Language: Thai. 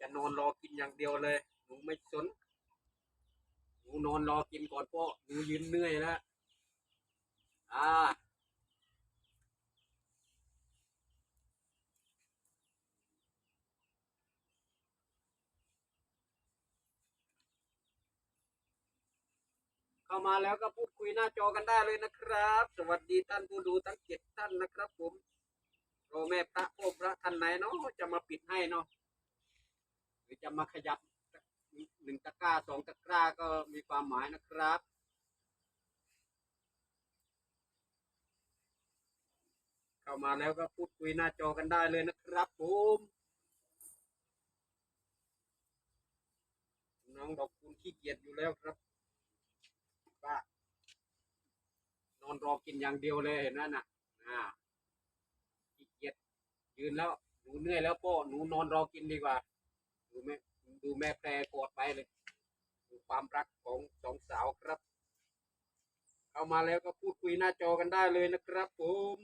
จะนอนรอกินอย่างเดียวเลย หนูไม่สน หนูนอนรอกินก่อนพ่อหนูยืนเหนื่อยแล้วอ่าเข้ามาแล้วก็พูดคุยหน้าจอกันได้เลยนะครับ สวัสดีท่านผู้ดูทั้งเจ็ดท่านนะครับผมโรแม่พระพ่อพระท่านไหนเนาะจะมาปิดให้เนาะ รือจะมาขยับหนึ่งตะกร้าสองตะกร้าก็มีความหมายนะครับ เข้ามาแล้วก็พูดคุยหน้าจอกันได้เลยนะครับผมน้องดอกคุณขี้เกียจอยู่แล้วครับว่านอนรอกินอย่างเดียวเลยเห็นไหมน่ะอ่าขี้เกียจยืนแล้วหนูเหนื่อยแล้วพ่อหนูนอนรอกินดีกว่า ดูแม่ดูแม่แพรกอดไปเลยดูความรักของสองสาวครับ เข้ามาแล้วก็พูดคุยหน้าจอกันได้เลยนะครับผม